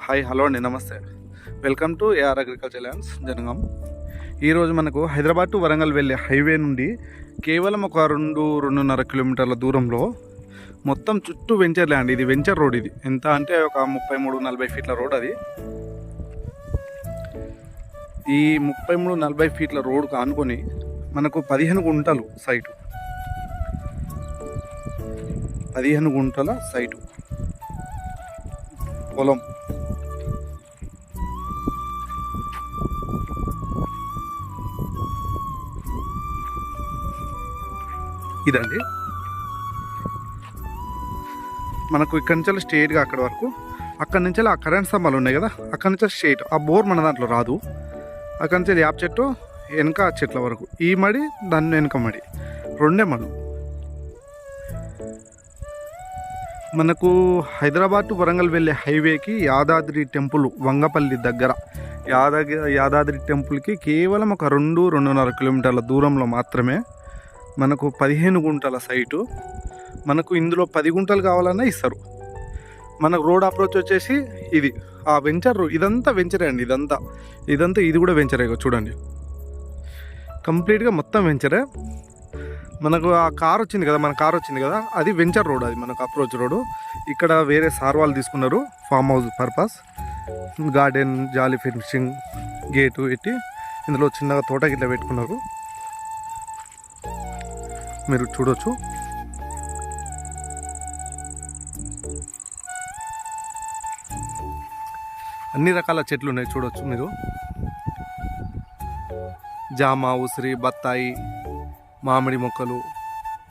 Hi hello అండి నమస్తే. Welcome to AR agriculture lands Jangaon. ఈరోజు మనకు హైదరాబాద్ టు వరంగల్ వెళ్ళే హైవే నుండి కేవలం ఒక రెండు రెండున్నర కిలోమీటర్ల దూరంలో మొత్తం చుట్టూ వెంచర్ ల్యాండ్. ఇది వెంచర్ రోడ్ ఇది. ఎంత అంటే ఒక ముప్పై మూడు నలభై ఫీట్ల రోడ్ అది. ఈ ముప్పై మూడు నలభై ఫీట్ల రోడ్కు ఆనుకొని మనకు పదిహేను గుంటలు సైటు. పదిహేను గుంటల సైటు. పొలం. ఇదండి. మనకు ఇక్కడి నుంచి స్ట్రేట్గా అక్కడ వరకు. అక్కడి నుంచి ఆ కరెంట్ స్తంభాలు ఉన్నాయి కదా అక్కడి నుంచి స్ట్రేట్ ఆ బోర్ మన దాంట్లో రాదు. అక్కడి నుంచి యాప్ చెట్టు వెనక చెట్ల వరకు. ఈ మడి దాన్ని వెనుక మడి. రెండే మడు మనకు హైదరాబాద్ టు వరంగల్ వెళ్ళే హైవేకి యాదాద్రి టెంపుల్ వంగపల్లి దగ్గర. యాదాద్రి యాదాద్రి టెంపుల్కి కేవలం ఒక రెండు రెండున్నర కిలోమీటర్ల దూరంలో మాత్రమే మనకు పదిహేను గుంటల సైటు. మనకు ఇందులో పది గుంటలు కావాలన్నా ఇస్తారు. మనకు రోడ్ అప్రోచ్ వచ్చేసి ఇది. ఆ వెంచర్ ఇదంతా వెంచరే అండి ఇదంతా. ఇదంతా ఇది కూడా వెంచరే చూడండి. కంప్లీట్గా మొత్తం వెంచరే. మనకు ఆ కార్ వచ్చింది కదా మన కార్ వచ్చింది కదా అది వెంచర్ రోడ్ అది మనకు అప్రోచ్ రోడ్. ఇక్కడ వేరే సార్ వాళ్ళు తీసుకున్నారు ఫామ్ హౌస్ పర్పస్. గార్డెన్ జాలీ ఫినిషింగ్ గేటు పెట్టి ఇందులో చిన్నగా తోట గిట్ల పెట్టుకున్నారు. మీరు చూడొచ్చు. అన్ని రకాల చెట్లు ఉన్నాయి చూడొచ్చు మీరు. జామ ఉసిరి బత్తాయి మామిడి మొక్కలు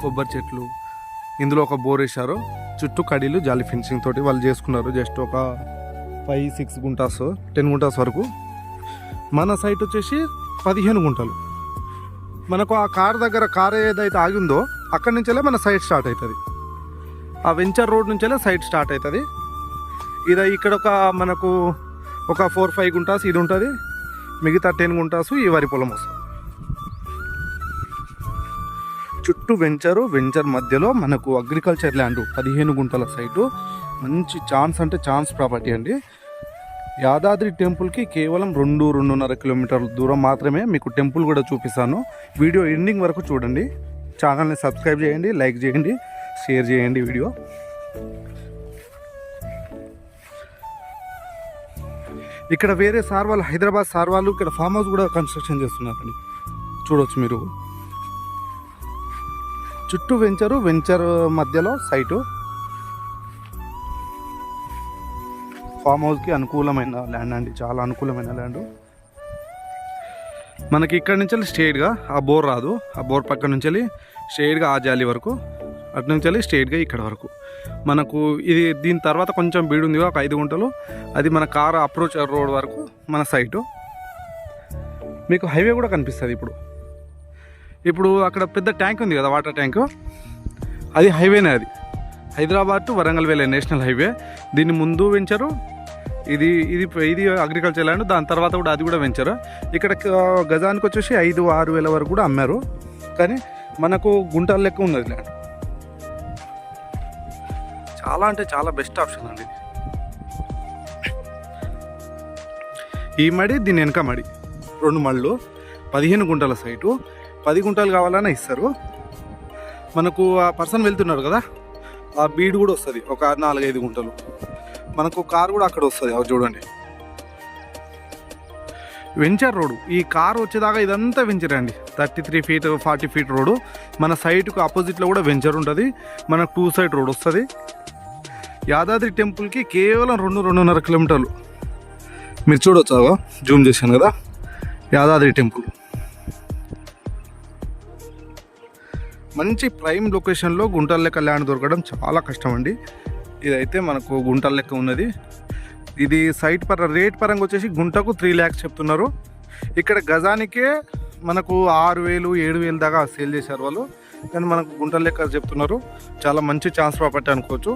కొబ్బరి చెట్లు. ఇందులో ఒక బోర్ వేశారు. చుట్టూ కడీలు జాలి ఫినిషింగ్ తోటి వాళ్ళు చేసుకున్నారు. జస్ట్ ఒక five six guntas ten guntas వరకు. మన సైట్ వచ్చేసి పదిహేను గుంటలు. మనకు ఆ కార్ దగ్గర కార్ ఏదైతే ఆగిందో అక్కడి నుంచెలే మన సైట్ స్టార్ట్ అవుతుంది. ఆ వెంచర్ రోడ్ నుంచెలే సైట్ స్టార్ట్ అవుతుంది. ఇది ఇక్కడ ఒక మనకు ఒక ఫోర్ ఫైవ్ గుంటాస్ ఇది ఉంటుంది. మిగతా టెన్ గుంటాసు ఈ వరి పొలం వస్తుంది. చుట్టూ వెంచరు వెంచర్ మధ్యలో మనకు అగ్రికల్చర్ ల్యాండ్ పదిహేను గుంటల సైటు. మంచి ఛాన్స్ అంటే ఛాన్స్ ప్రాపర్టీ అండి. యాదాద్రి టెంపుల్కి కేవలం రెండు రెండున్నర కిలోమీటర్ల దూరం మాత్రమే మీకు టెంపుల్ కూడా చూపిస్తాను. వీడియో ఎండింగ్ వరకు చూడండి. ఛానల్ని సబ్స్క్రైబ్ చేయండి లైక్ చేయండి షేర్ చేయండి వీడియో. ఇక్కడ వేరే సార్ వాళ్ళు హైదరాబాద్ సార్ వాళ్ళు ఇక్కడ ఫామ్ హౌస్ కూడా కన్స్ట్రక్షన్ చేస్తున్నారండి. చూడవచ్చు మీరు. చుట్టూ వెంచరు వెంచర్ మధ్యలో సైటు. ఫామ్ హౌస్కి అనుకూలమైన ల్యాండ్ అండి. చాలా అనుకూలమైన ల్యాండ్. మనకి ఇక్కడ నుంచి స్ట్రేట్గా ఆ బోర్ రాదు. ఆ బోర్ పక్క నుంచి వెళ్ళి స్ట్రేట్గా ఆ జాలి వరకు అటు నుంచి వెళ్ళి స్ట్రేట్గా ఇక్కడ వరకు. మనకు ఇది దీని తర్వాత కొంచెం బీడు ఉంది. ఒక ఐదు గుంటలు. అది మన కార్ అప్రోచ్ రోడ్ వరకు మన సైటు. మీకు హైవే కూడా కనిపిస్తుంది ఇప్పుడు. ఇప్పుడు అక్కడ పెద్ద ట్యాంక్ ఉంది కదా వాటర్ ట్యాంక్. అది హైవేనే అది. హైదరాబాద్ టు వరంగల్ వెళ్ళే నేషనల్ హైవే. దీన్ని ముందు వెంచరు ఇది ఇది ఇది అగ్రికల్చర్ ల్యాండ్ దాని తర్వాత కూడా అది కూడా పెంచారు ఇక్కడ గజానికి వచ్చేసి ఐదు ఆరు వేల వరకు కూడా అమ్మారు. కానీ మనకు గుంటల లెక్క ఉన్నది ల్యాండ్ చాలా అంటే చాలా బెస్ట్ ఆప్షన్ అండి. ఈ మడి దీని వెనక మడి. రెండు మళ్ళు పదిహేను గుంటల సైటు పది గుంటలు కావాలన్నా ఇస్తారు. మనకు ఆ పర్సన్ వెళ్తున్నారు కదా ఆ బీడ్ కూడా వస్తుంది. ఒక నాలుగైదు గుంటలు. మనకు కార్ కూడా అక్కడ వస్తుంది. అవి చూడండి. వెంచర్ రోడ్ ఈ కార్ వచ్చేదాకా ఇదంతా వెంచర్ అండి. Thirty three feet forty feet road మన సైట్కు ఆపోజిట్లో కూడా వెంచర్ ఉంటుంది. మనకు టూ సైడ్ రోడ్ వస్తుంది. యాదాద్రి టెంపుల్కి కేవలం రెండు రెండున్నర కిలోమీటర్లు. మీరు చూడొచ్చు అగో జూమ్ చేశాను కదా. యాదాద్రి టెంపుల్. మంచి ప్రైమ్ లొకేషన్లో గుంటల ల్యాండ్ దొరకడం చాలా కష్టం అండి. ఇదైతే మనకు గుంటల లెక్క ఉన్నది. ఇది సైట్ పర రేట్ పరంగా వచ్చేసి గుంటకు త్రీ ల్యాక్స్ చెప్తున్నారు. ఇక్కడ గజానికే మనకు ఆరు వేలు ఏడు వేలు దాకా సేల్ చేశారు వాళ్ళు. కానీ మనకు గుంటల లెక్క చెప్తున్నారు. చాలా మంచి ఛాన్స్ ప్రాపర్టీ అనుకోవచ్చు.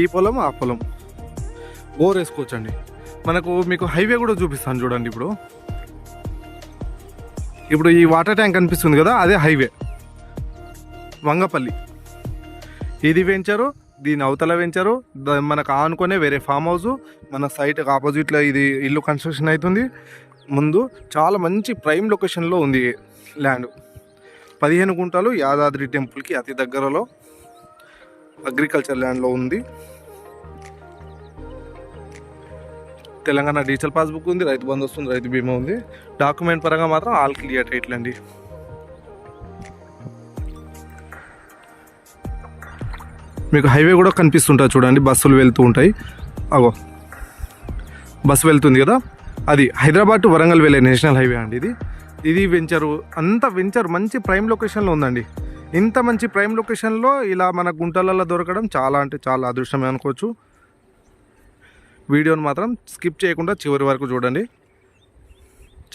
ఈ పొలం ఆ పొలం. బోర్ వేసుకోవచ్చండి. మనకు మీకు హైవే కూడా చూపిస్తాను చూడండి ఇప్పుడు. ఇప్పుడు ఈ వాటర్ ట్యాంక్ కనిపిస్తుంది కదా అదే హైవే వంగపల్లి. ఇది వెంచరు దీని అవతల వెంచరు మనకు ఆనుకునే వేరే ఫామ్ హౌస్ మన సైట్ ఆపోజిట్లో ఇది ఇల్లు కన్స్ట్రక్షన్ అవుతుంది ముందు చాలా మంచి ప్రైమ్ లొకేషన్లో ఉంది ల్యాండ్ పదిహేను గుంటలు యాదాద్రి టెంపుల్కి అతి దగ్గరలో అగ్రికల్చర్ ల్యాండ్లో ఉంది. తెలంగాణ డిజిటల్ పాస్బుక్ ఉంది రైతు బంధు వస్తుంది రైతు బీమా ఉంది. డాక్యుమెంట్ పరంగా మాత్రం ఆల్ క్లియర్ టైటిల్ అండి మీకు హైవే కూడా కనిపిస్తుంటుంది చూడండి బస్సులు వెళ్తూ ఉంటాయి. అగో బస్సు వెళ్తుంది కదా? అది హైదరాబాద్ టు వరంగల్ వెళ్ళే నేషనల్ హైవే అండి ఇది. ఇది వెంచరు అంత వెంచర్ మంచి ప్రైమ్ లొకేషన్లో ఉందండి. ఇంత మంచి ప్రైమ్ లొకేషన్లో ఇలా మన గుంటలలో దొరకడం చాలా అంటే చాలా అదృష్టమే అనుకోవచ్చు. వీడియోని మాత్రం స్కిప్ చేయకుండా చివరి వరకు చూడండి.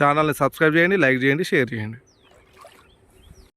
ఛానల్ని సబ్స్క్రైబ్ చేయండి లైక్ చేయండి షేర్ చేయండి.